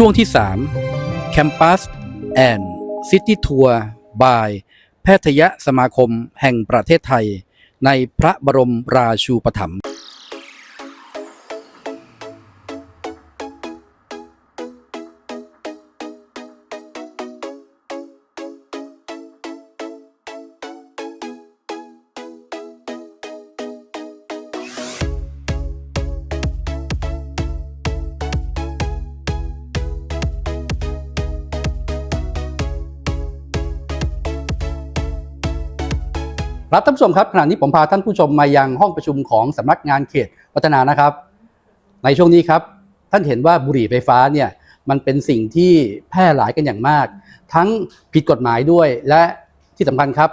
ช่วงที่ 3 Campus and City Tour by แพทยสมาคมแห่งประเทศไทย ในพระบรมราชูปถัมภ์ รับท่านผู้ชมครับขณะนี้ผมพาท่านผู้ชมมายังห้องประชุมของสำนักงานเขตพัฒนานะครับ ในช่วงนี้ครับ ท่านเห็นว่าบุหรี่ไฟฟ้าเนี่ยมันเป็นสิ่งที่แพร่หลายกันอย่างมาก ทั้งผิดกฎหมายด้วยและที่สำคัญครับ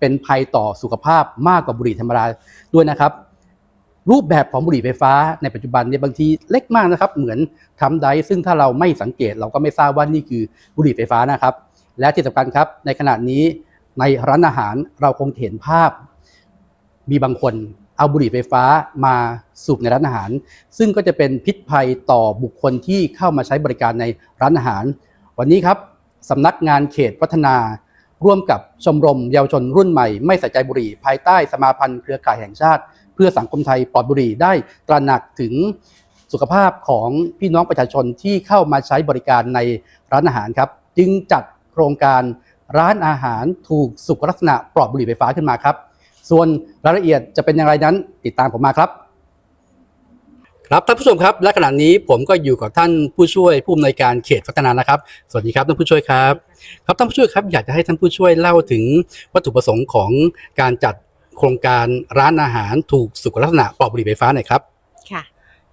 เป็นภัยต่อสุขภาพมากกว่าบุหรี่ธรรมดาด้วยนะครับ รูปแบบของบุหรี่ไฟฟ้าในปัจจุบันเนี่ยบางทีเล็กมากนะครับ เหมือนทำไดร์ซึ่งถ้าเราไม่สังเกตเราก็ไม่ทราบว่านี่คือบุหรี่ไฟฟ้านะครับ และที่สำคัญครับในขณะนี้ ในร้านอาหารเราคงเห็นภาพ มีบางคนเอาบุหรี่ไฟฟ้ามาสูบในร้านอาหาร ซึ่งก็จะเป็นพิษภัยต่อบุคคลที่เข้ามาใช้บริการในร้านอาหาร วันนี้ครับสำนักงานเขตพัฒนา ร่วมกับชมรมเยาวชนรุ่นใหม่ ไม่ใส่ใจบุหรี่ ภายใต้สมาพันธ์เครือข่ายแห่งชาติ เพื่อสังคมไทยปลอดบุหรี่ได้ตระหนักถึงสุขภาพของพี่น้องประชาชนที่เข้ามาใช้บริการในร้านอาหารครับ จึงจัดโครงการ ร้านอาหารถูกสุขลักษณะปลอดบุหรี่ไฟฟ้าขึ้นมาครับ ส่วนรายละเอียดจะเป็นอย่างไรนั้นติดตามผมมาครับ ครับท่านผู้ชมครับ และขณะนี้ผมก็อยู่กับท่านผู้ช่วยผู้อำนวยการเขตพัฒนานะครับ สวัสดีครับท่านผู้ช่วยครับ ครับท่านผู้ช่วยครับอยากจะให้ท่านผู้ช่วยเล่าถึงวัตถุประสงค์ของการจัดโครงการร้านอาหารถูกสุขลักษณะปลอดบุหรี่ไฟฟ้าหน่อยครับ ค่ะ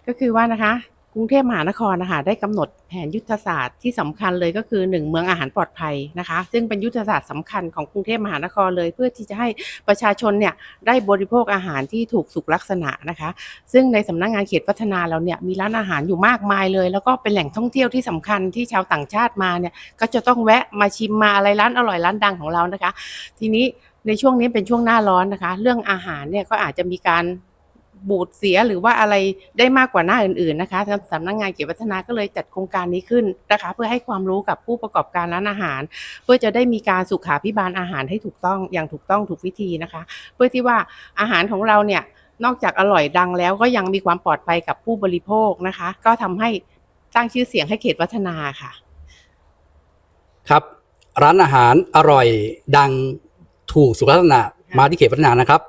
ก็คือว่านะคะ กรุงเทพมหานครนะคะได้กำหนดแผนยุทธศาสตร์ที่สำคัญเลยก็คือหนึ่งเมืองอาหารปลอดภัยนะคะ ซึ่งเป็นยุทธศาสตร์สำคัญของกรุงเทพมหานครเลย เพื่อที่จะให้ประชาชนเนี่ยได้บริโภคอาหารที่ถูกสุขลักษณะนะคะ ซึ่งในสำนักงานเขตพัฒนาเราเนี่ยมีร้านอาหารอยู่มากมายเลย แล้วก็เป็นแหล่งท่องเที่ยวที่สำคัญที่ชาวต่างชาติมาเนี่ยก็จะต้องแวะมาชิมมาอะไรร้านอร่อยร้านดังของเรานะคะ ทีนี้ในช่วงนี้เป็นช่วงหน้าร้อนนะคะ เรื่องอาหารเนี่ยก็อาจจะมีการ บูดเสียหรือว่าอะไรได้มากกว่าหน้าอื่นๆนะคะทางสำนักงานเขตพัฒนาก็เลยจัดโครงการนี้ขึ้นนะคะ เพื่อให้ความรู้กับผู้ประกอบการร้านอาหาร เพื่อจะได้มีการสุขาพิบาลอาหารให้ถูกต้องอย่างถูกต้องถูกวิธีนะคะ เพื่อที่ว่าอาหารของเราเนี่ยนอกจากอร่อยดังแล้วก็ยังมีความปลอดภัยกับผู้บริโภคนะคะ ก็ทำให้สร้างชื่อเสียงให้เขตพัฒนาค่ะ ครับร้านอาหารอร่อยดังถูกสุขลักษณะมาที่เขตพัฒนานะครับ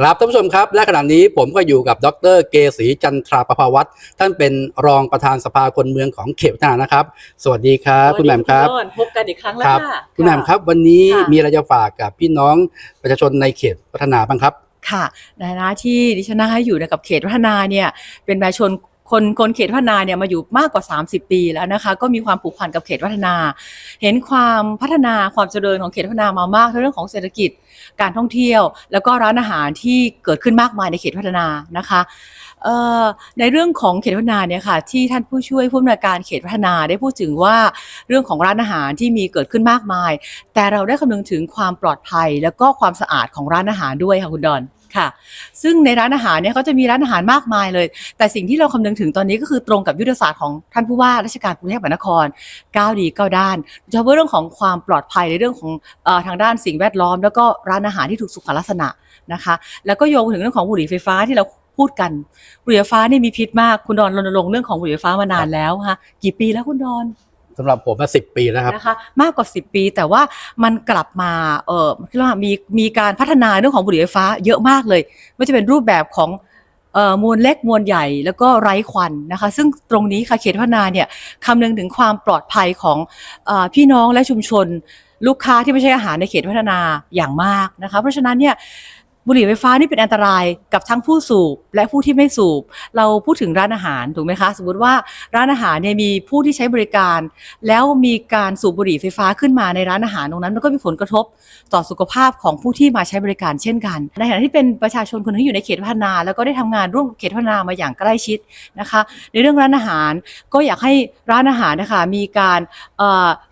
ครับท่านผู้ชมครับและขณะนี้ผมก็อยู่กับดรเกษรีจันทราประภาวัตรท่านเป็นรองประธานสภาคนเมืองของเขตพัฒนานะครับ สวัสดีครับคุณแหม่มครับสวัสดีณโนพบกันอีกครั้งแล้วครับค่ะคุณแหม่มครับ วันนี้ค่ะมีอะไรจะฝากกับพี่น้องประชาชนในเขตพัฒนาบ้างครับค่ะในฐานะที่ดิฉันนะคะอยู่ในกับเขตพัฒนาเนี่ยเป็นประชาชน คนคนเขตพัฒนาเนี่ยมาอยู่มากกว่า 30 ปีแล้วนะคะ ก็มีความผูกพันกับเขตพัฒนา เห็นความพัฒนาความเจริญของเขตพัฒนามามากทั้งเรื่องของเศรษฐกิจการท่องเที่ยว แล้วก็ร้านอาหารที่เกิดขึ้นมากมายในเขตพัฒนานะคะในเรื่องของเขตพัฒนาเนี่ยค่ะที่ท่านผู้ช่วยผู้อำนวยการเขตพัฒนาได้พูดถึงว่าเรื่องของร้านอาหารที่มีเกิดขึ้นมากมาย แต่เราได้คำนึงถึงความปลอดภัย แล้วก็ความสะอาดของร้านอาหารด้วยค่ะคุณดอน ค่ะ ซึ่งในร้านอาหารเนี่ยเขาจะมีร้านอาหารมากมายเลย แต่สิ่งที่เราคำนึงถึงตอนนี้ก็คือตรงกับยุทธศาสตร์ของท่านผู้ว่าราชการกรุงเทพมหานครก้าวดีก้าวด้านโดยเฉพาะเรื่องของความปลอดภัยในเรื่องของอทางด้านสิ่งแวดล้อม แล้วก็ร้านอาหารที่ถูกสุขลักษณะนะคะ แล้วก็โยงถึงเรื่องของบุหรี่ไฟฟ้าที่เราพูดกันบุหรี่ไฟฟ้านี่มีพิษมากคุณดอนรณรงค์เรื่องของบุหรี่ไฟฟ้ามานานแล้วค่ะกี่ปีแล้วคุณดอน สำหรับผมมาสิบปีแล้วครับ นะคะมากกว่า 10 ปีแต่ว่ามันกลับมาเออคิดว่ามีมีการพัฒนาเรื่องของบุหรี่ไฟฟ้าเยอะมากเลยไม่ว่าจะเป็นรูปแบบของเอ่อมวลเล็กมวลใหญ่แล้วก็ไร้ควันนะคะ ซึ่งตรงนี้ค่ะเขตพัฒนาเนี่ยคำนึงถึงความปลอดภัยของเออพี่น้องและชุมชน ลูกค้าที่ไม่ใช่อาหารในเขตพัฒนาอย่างมากนะคะ เพราะฉะนั้นเนี่ย บุหรี่ไฟฟ้านี่เป็นอันตรายกับทั้งผู้สูบและผู้ที่ไม่สูบ เราพูดถึงร้านอาหารถูกไหมคะ สมมติว่าร้านอาหารเนี่ยมีผู้ที่ใช้บริการ แล้วมีการสูบบุหรี่ไฟฟ้าขึ้นมาในร้านอาหารตรงนั้นมันก็มีผลกระทบต่อสุขภาพของผู้ที่มาใช้บริการเช่นกัน ในฐานะที่เป็นประชาชนคนที่อยู่ในเขตพัฒนา แล้วก็ได้ทำงานร่วมเขตพัฒนามาอย่างใกล้ชิดนะคะ ในเรื่องร้านอาหารก็อยากให้ร้านอาหารนะคะมีการ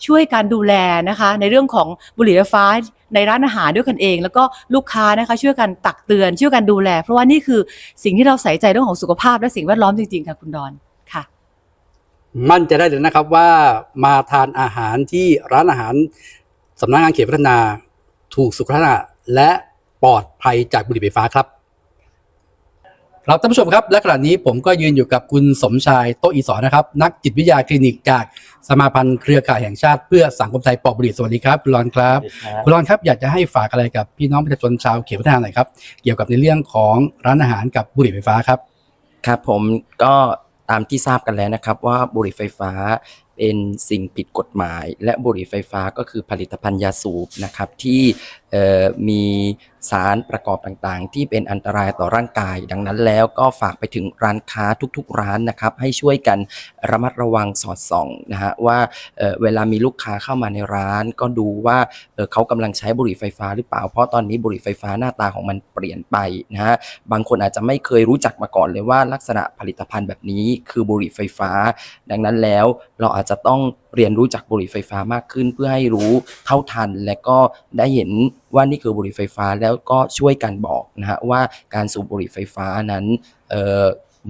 ช่วยการดูแลนะคะในเรื่องของบุหรี่ไฟฟ้า ในร้านอาหารด้วยกันเอง แล้วก็ลูกค้านะคะช่วยกันตักเตือนช่วยกันดูแล เพราะว่านี่คือสิ่งที่เราใส่ใจเรื่องของสุขภาพและสิ่งแวดล้อมจริงๆค่ะคุณดอนค่ะ มั่นใจะได้เลยนะครับว่ามาทานอาหารที่ร้านอาหารสำนักงานเขตพัฒนาถูกสุขลักษณะและปลอดภัยจากบุหรี่ไฟฟ้าครับ ครับท่านผู้ชมครับและขณะนี้ผมก็ยืนอยู่กับคุณสมชายโตะอีสอนนะครับ นักจิตวิทยาคลินิกจากสมาพันธ์เครือข่ายแห่งชาติเพื่อสังคมไทยปลอดบุหรี่สวัสดีครับคุณรอนครับคุณรอนครับอยากจะให้ฝากอะไรกับพี่น้องประชาชนชาวเขตพัฒนาหน่อยครับเกี่ยวกับในเรื่องของร้านอาหารกับบุหรี่ไฟฟ้าครับครับผมก็ตามที่ทราบกันแล้วนะครับว่าบุหรี่ไฟฟ้าเป็นสิ่งผิดกฎหมาย และบุหรี่ไฟฟ้าก็คือผลิตภัณฑ์ยาสูบนะครับที่เอ่อมี สารประกอบต่างๆ ที่เป็นอันตรายต่อร่างกาย ดังนั้นแล้วก็ฝากไปถึงร้านค้าทุกๆ ร้านนะครับ ให้ช่วยกันระมัดระวังสอดส่องนะฮะว่าเอ่อเวลามีลูกค้าเข้ามาในร้าน ก็ดูว่าเเขากำลังใช้บุหรี่ไฟฟ้าหรือเปล่า เพราะตอนนี้บุหรี่ไฟฟ้าหน้าตาของมันเปลี่ยนไปนะฮะบางคนอาจจะไม่เคยรู้จักมาก่อนเลยว่าลักษณะผลิตภัณฑ์แบบนี้คือบุหรี่ไฟฟ้า ดังนั้นแล้วเราอาจจะต้อง เรียนรู้จักบุหรี่ไฟฟ้ามากขึ้น เพื่อให้รู้เท่าทัน และก็ได้เห็นว่านี่คือบุหรี่ไฟฟ้าแล้วก็ช่วยกันบอกนะฮะว่าการสูบบุหรี่ไฟฟ้านั้น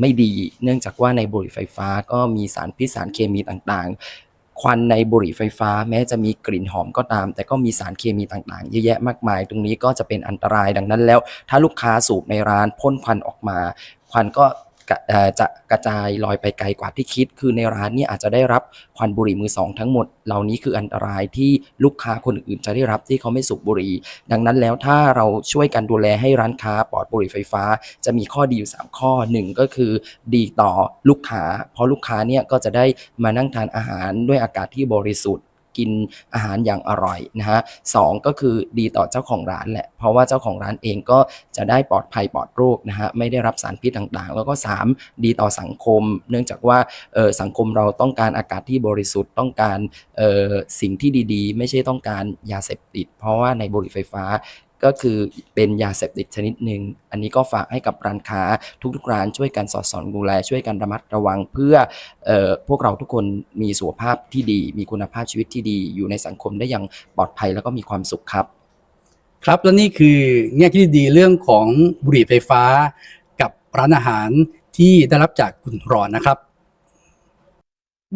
ไม่ดี เนื่องจากว่าในบุหรี่ไฟฟ้าก็มีสารพิษสารเคมีต่างๆ ควันในบุหรี่ไฟฟ้าแม้จะมีกลิ่นหอมก็ตาม แต่ก็มีสารเคมีต่างๆ เยอะแยะมากมาย ตรงนี้ก็จะเป็นอันตรายดังนั้นแล้ว ถ้าลูกค้าสูบในร้านพ่นควันออกมา ควันก็ จะกระจายลอยไปไกลกว่าที่คิด คือในร้านเนี่ยอาจจะได้รับควันบุหรี่มือสองทั้งหมด เหล่านี้คืออันตรายที่ลูกค้าคนอื่นจะได้รับที่เขาไม่สูบบุหรี่ ดังนั้นแล้วถ้าเราช่วยกันดูแลให้ร้านค้าปลอดบุหรี่ไฟฟ้า จะมีข้อดีอยู่ 3 ข้อหนึ่งก็คือดีต่อลูกค้า เพราะลูกค้าเนี่ยก็จะได้มานั่งทานอาหารด้วยอากาศที่บริสุทธิ์ กินอาหารอย่างอร่อยนะฮะสองก็คือดีต่อเจ้าของร้านแหละ เพราะว่าเจ้าของร้านเองก็จะได้ปลอดภัยปลอดโรคนะฮะไม่ได้รับสารพิษต่างๆ แล้วก็สามดีต่อสังคม เนื่องจากว่าสังคมเราต้องการอากาศที่บริสุทธิ์ต้องการสิ่งที่ดีๆ ไม่ใช่ต้องการยาเสพติด เพราะว่าในบุหรี่ไฟฟ้า ก็คือเป็นยาเสพติดชนิดหนึ่ง อันนี้ก็ฝากให้กับร้านค้าทุกๆร้านช่วยกันสอดส่องดูแล ช่วยกันระมัดระวังเพื่อเอ่อพวกเราทุกคนมีสุขภาพที่ดี มีคุณภาพชีวิตที่ดีอยู่ในสังคมได้อย่างปลอดภัยแล้วก็มีความสุขครับ ครับและนี่คือแง่คิดดีๆเรื่องของบุหรี่ไฟฟ้า กับร้านอาหารที่ได้รับจากคุณรอนนะครับ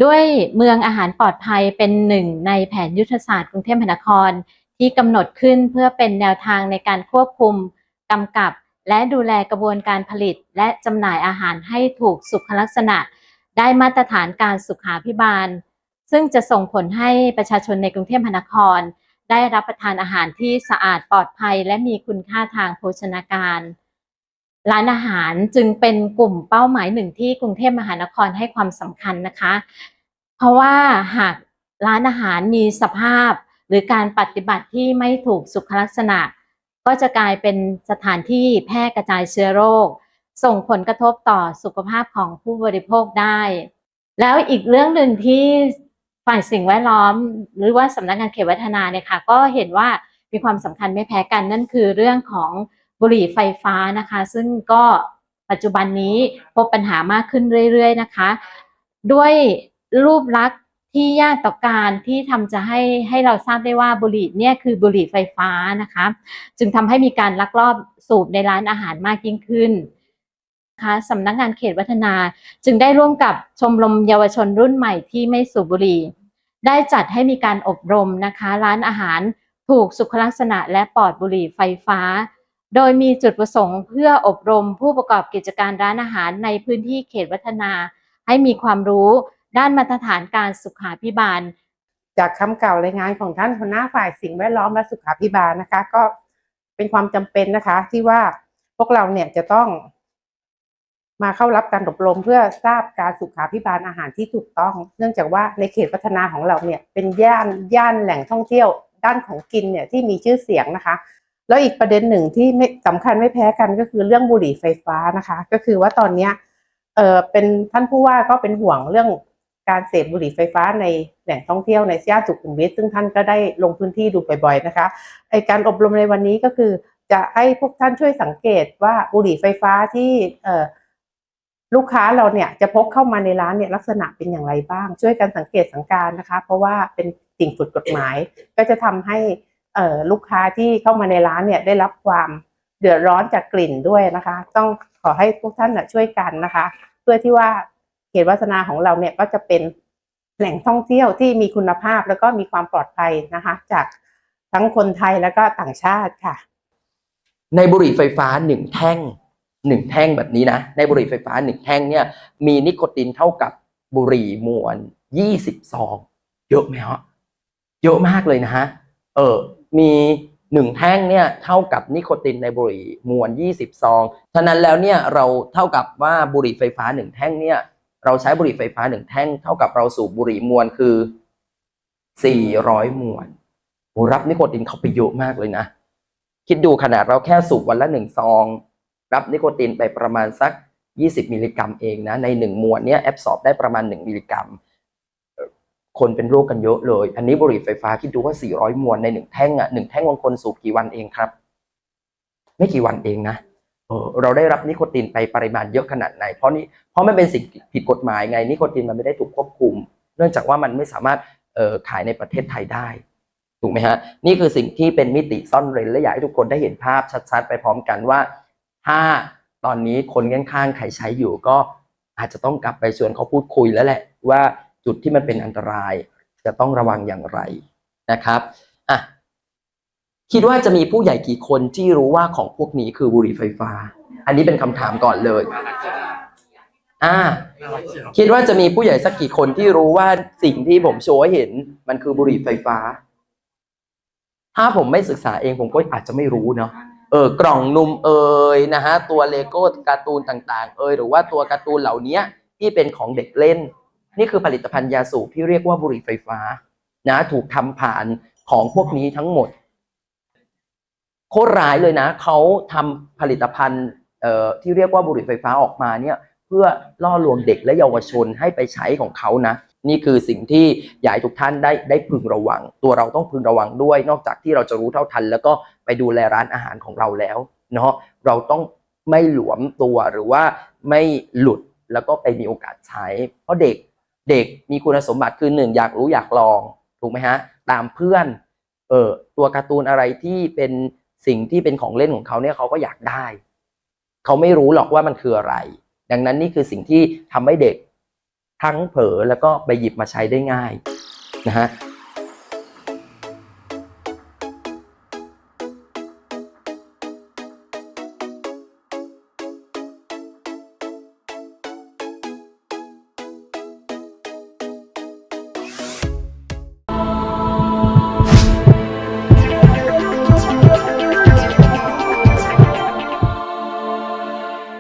ด้วยเมืองอาหารปลอดภัยเป็นหนึ่งในแผนยุทธศาสตร์กรุงเทพมหานคร ที่กำหนดขึ้นเพื่อเป็นแนวทางในการควบคุมกำกับ และดูแลกระบวนการผลิต และจำหน่ายอาหารให้ถูกสุขลักษณะ ได้มาตรฐานการสุขาพิบาล ซึ่งจะส่งผลให้ประชาชนในกรุงเทพมหานคร ได้รับประทานอาหารที่สะอาดปลอดภัย และมีคุณค่าทางโภชนาการ ร้านอาหารจึงเป็นกลุ่มเป้าหมายหนึ่งที่กรุงเทพมหานครให้ความสำคัญนะคะ เพราะว่าหากร้านอาหารมีสภาพ หรือการปฏิบัติที่ไม่ถูกสุขลักษณะ ก็จะกลายเป็นสถานที่แพร่กระจายเชื้อโรค ส่งผลกระทบต่อสุขภาพของผู้บริโภคได้ แล้วอีกเรื่องหนึ่งที่ฝ่ายสิ่งแวดล้อม หรือว่าสำนักงานเขตวัฒนาเนี่ยค่ะก็เห็นว่ามีความสำคัญไม่แพ้กันนั่นคือเรื่องของบุหรี่ไฟฟ้านะคะ ซึ่งก็ปัจจุบันนี้พบปัญหามากขึ้นเรื่อย ๆ นะคะ ด้วยรูปลักษณ์ ที่ยากต่อการที่ทำจะให้ให้เราทราบได้ว่าบุหรี่เนี่ยคือบุหรี่ไฟฟ้านะคะ จึงทำให้มีการลักลอบสูบในร้านอาหารมากยิ่งขึ้นนะคะสำนักงานเขตวัฒนาจึงได้ร่วมกับชมรมเยาวชนรุ่นใหม่ที่ไม่สูบบุหรี่ ได้จัดให้มีการอบรมนะคะ ร้านอาหารถูกสุขลักษณะและปลอดบุหรี่ไฟฟ้า โดยมีจุดประสงค์เพื่ออบรมผู้ประกอบกิจการร้านอาหารในพื้นที่เขตวัฒนา ให้มีความรู้ ด้านมาตรฐานการสุขาพิบาล จากคำกล่ารายงานของท่านหัวหน้าฝ่ายสิ่งแวดล้อมและสุขาพิบาลนะคะ ก็เป็นความจำเป็นนะคะ ที่ว่าพวกเราเนี่ยจะต้อง มาเข้ารับการอบรมเพื่อทราบการสุขาพิบาลอาหารที่ถูกต้อง เนื่องจากว่าในเขตพัฒนาของเราเนี่ย เป็นย่านย่านแหล่งท่องเที่ยวด้านของกินเนี่ยที่มีชื่อเสียงนะคะ แล้วอีกประเด็นหนึ่งที่ไม่สำคัญไม่แพ้กันก็คือเรื่องบุหรี่ไฟฟ้านะคะ ก็คือว่าตอนเนี้ยเออเป็นท่านผู้ว่าก็เป็นห่วงเรื่อง การเสพบุหรี่ไฟฟ้าในแหล่งท่องเที่ยวในย่านสุขุมวิทซึ่งท่านก็ได้ลงพื้นที่ดูบ่อยๆนะคะไอการอบรมในวันนี้ก็คือจะให้พวกท่านช่วยสังเกตว่าบุหรี่ไฟฟ้าที่เลูกค้าเราเนี่ยจะพกเข้ามาในร้านเนี่ยลักษณะเป็นอย่างไรบ้าง ช่วยกันสังเกตสังการนะคะ เพราะว่าเป็นสิ่งผิดกฎหมาย ก็จะทำให้ลูกค้าที่เข้ามาในร้านเนี่ยได้รับความเดือดร้อนจากกลิ่นด้วยนะคะ ต้องขอให้พวกท่านช่วยกันนะคะ เพื่อที่ว่า เขตวัฒนาของเราเนี่ยก็จะเป็นแหล่งท่องเที่ยวที่มีคุณภาพแล้วก็มีความปลอดภัยนะคะ จากทั้งคนไทยแล้วก็ต่างชาติค่ะ ในบุหรี่ไฟฟ้าหนึ่งแท่งหนึ่งแท่งแบบนี้นะในบุหรี่ไฟฟ้าหนึ่งแท่งเนี่ยมีนิโคตินเท่ากับบุหรี่มวนยี่สิบซองเยอะไหมฮะเยอะมากเลยนะฮะเออมีหนึ่งแท่งเนี่ยเท่ากับนิโคตินในบุหรี่มวนยี่สิบซองฉะนั้นแล้วเนี่ยเราเท่ากับว่าบุหรี่ไฟฟ้าหนึ่งแท่งเนี่ย เราใช้บุหรี่ไฟฟ้าหนึ่งแท่งเท่ากับเราสูบบุหรี่มวนคือสี่ร้อยมวนโหรับนิโคตินเข้าไปเยอะมากเลยนะ คิดดูขนาดเราแค่สูบวันละหนึ่งซอง รับนิโคตินไปประมาณสัก 20 มิลลิกรัมเองนะ ในหนึ่งมวนเนี้ยแอบสอบได้ประมาณ 1 มิลลิกรัม คนเป็นโรคกันเยอะเลย อันนี้บุหรี่ไฟฟ้าคิดดูว่า 400 มวนในหนึ่งแท่งอะหนึ่งแท่งบางคนสูบกี่วันเองครับ ไม่กี่วันเองนะ เราได้รับนิโคตินไปปริมาณเยอะขนาดไหน เพราะนี่เพราะมันเป็นสิ่งผิดกฎหมายไงนิโคตินมันไม่ได้ถูกควบคุม เนื่องจากว่ามันไม่สามารถเขายในประเทศไทยได้ถูกไหมฮะนี่คือสิ่งที่เป็นมิติซ่อนเร้นและอยากให้ทุกคนได้เห็นภาพชัดๆ ไปพร้อมกันว่า ถ้าตอนนี้คนข้างๆใครใช้อยู่ก็อาจจะต้องกลับไปชวนเขาพูดคุยแล้วแหละว่าจุดที่มันเป็นอันตรายจะต้องระวังอย่างไรนะครับอะ คิดว่าจะมีผู้ใหญ่กี่คนที่รู้ว่าของพวกนี้คือบุหรี่ไฟฟ้า อันนี้เป็นคำถามก่อนเลย อ่า คิดว่าจะมีผู้ใหญ่สักกี่คนที่รู้ว่าสิ่งที่ผมโชว์ให้เห็นมันคือบุหรี่ไฟฟ้า ถ้าผมไม่ศึกษาเองผมก็อาจจะไม่รู้เนาะ เออกล่องนุ่มเอยนะฮะตัวเลโก้การ์ตูนต่าง ๆ เอยหรือว่าตัวการ์ตูนเหล่านี้ที่เป็นของเด็กเล่น นี่คือผลิตภัณฑ์ยาสูบที่เรียกว่าบุหรี่ไฟฟ้า นะ ถูกทำผ่านของพวกนี้ทั้งหมด โคตรร้ายเลยนะ เขาทำผลิตภัณฑ์ที่เรียกว่าบุหรี่ไฟฟ้าออกมาเนี่ยเพื่อล่อลวงเด็กและเยาวชนให้ไปใช้ของเขานะ นี่คือสิ่งที่อยากให้ทุกท่านได้ได้พึงระวัง ตัวเราต้องพึงระวังด้วย นอกจากที่เราจะรู้เท่าทัน แล้วก็ไปดูแลร้านอาหารของเราแล้วเนาะเราต้องไม่หลวมตัวหรือว่าไม่หลุดแล้วก็ไปมีโอกาสใช้ เพราะเด็กเด็กมีคุณสมบัติคือหนึ่งอยากรู้อยากลองถูกไหมฮะตามเพื่อนเออตัวการ์ตูนอะไรที่เป็น สิ่งที่เป็นของเล่นของเขาเนี่ยเขาก็อยากได้ เขาไม่รู้หรอกว่ามันคืออะไร ดังนั้นนี่คือสิ่งที่ทำให้เด็กทั้งเผลอแล้วก็ไปหยิบมาใช้ได้ง่ายนะฮะ